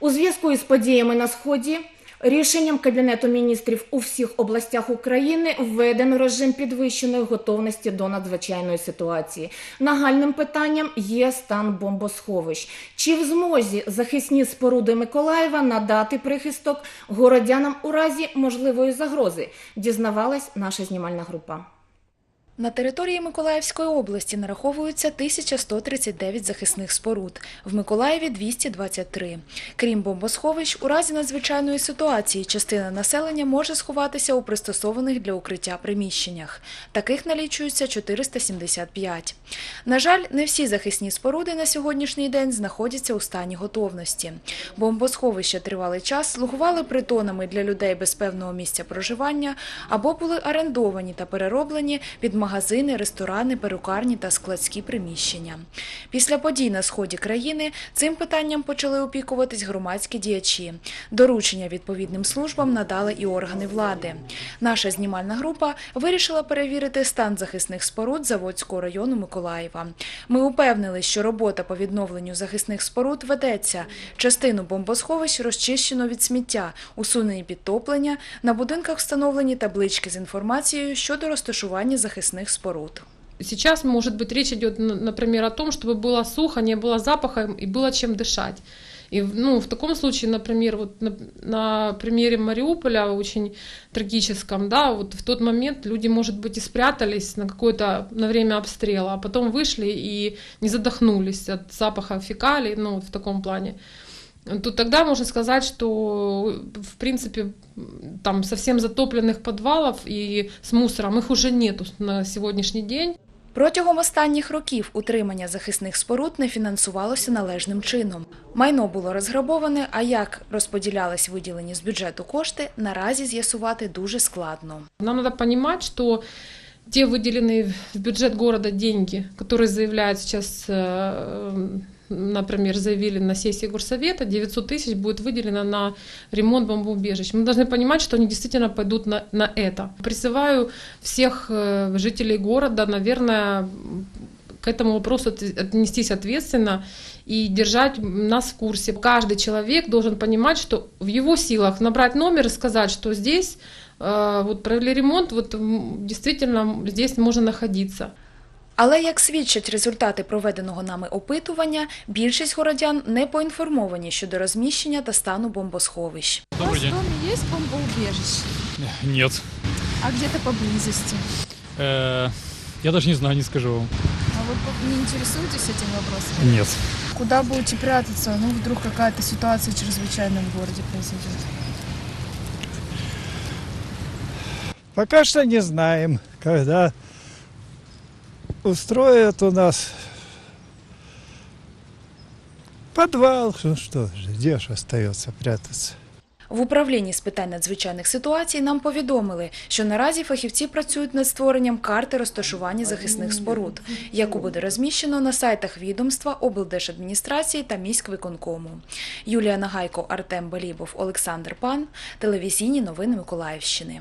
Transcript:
У зв'язку із подіями на сході. Рішенням Кабінету міністрів у всіх областях України введено режим підвищеної готовності до надзвичайної ситуації. Нагальним питанням є стан бомбосховищ. Чи в змозі захисні споруди Миколаєва надати прихисток городянам у разі можливої загрози? Дізнавалась наша знімальна група. На території Миколаївської області нараховується 1139 захисних споруд, в Миколаєві 223. Крім бомбосховищ, у разі надзвичайної ситуації частина населення може сховатися у пристосованих для укриття приміщеннях. Таких налічується 475. На жаль, не всі захисні споруди на сьогоднішній день знаходяться у стані готовності. Бомбосховища тривалий час слугували притонами для людей без певного місця проживання або були орендовані та перероблені під магазини, ресторани, перукарні та складські приміщення. Після подій на сході країни цим питанням почали опікуватись громадські діячі. Доручення відповідним службам надали і органи влади. Наша знімальна група вирішила перевірити стан захисних споруд Заводського району Миколаєва. Ми упевнили, що робота по відновленню захисних споруд ведеться. Частину бомбосховищ розчищено від сміття, усунені підтоплення, на будинках встановлені таблички з інформацією щодо розташування захисних споруд. Сейчас, может быть, речь идет, н- например, о том, чтобы было сухо, не было запаха и было чем дышать. И ну, в таком случае, например, вот на, на примере Мариуполя очень трагическом, да, вот в тот момент люди, может быть, и спрятались на какое-то на время обстрела, а потом вышли и не задохнулись от запаха фекалий, ну, вот в таком плане. То тогда можно сказать, что, в принципе, м, там совсем затопленных подвалов и с мусором их уже нету на сегодняшний день. Протягом останніх років утримання захисних споруд не фінансувалося належним чином. Майно було розграбоване, а як розподілялись виділені з бюджету кошти, наразі з'ясувати дуже складно. Нам надо понимать, что те выделенные в бюджет города деньги, которые заявляют сейчас, э, например, заявили на сессии горсовета, 900 тысяч будет выделено на ремонт бомбоубежищ. Мы должны понимать, что они действительно пойдут на, на это. Призываю всех э, жителей города, наверное, к этому вопросу от- отнестись ответственно и держать нас в курсе. Каждый человек должен понимать, что в его силах набрать номер и сказать, что здесь э, вот провели ремонт, вот действительно здесь можно находиться. Але, як свідчать результати проведеного нами опитування, більшість городян не поінформовані щодо розміщення та стану бомбосховищ. У вас Добрый в день. доме есть бомбоубежище? Нет. А где-то поблизости? Э, Я даже не знаю, не скажу вам. А вы по- не интересуетесь этим вопросом? Нет. Куда будете прятаться? Ну, вдруг какая-то ситуация чрезвычайная в городе произойдет. Пока что не знаем, когда устроят у нас подвал. Ну что же, где же остается прятаться? В управлінні з питань надзвичайних ситуацій нам повідомили, що наразі фахівці працюють над створенням карти розташування захисних споруд, яку буде розміщено на сайтах відомства, облдержадміністрації та міськвиконкому. Юлія Нагайко, Артем Балібов, Олександр Пан. Телевізійні новини Миколаївщини.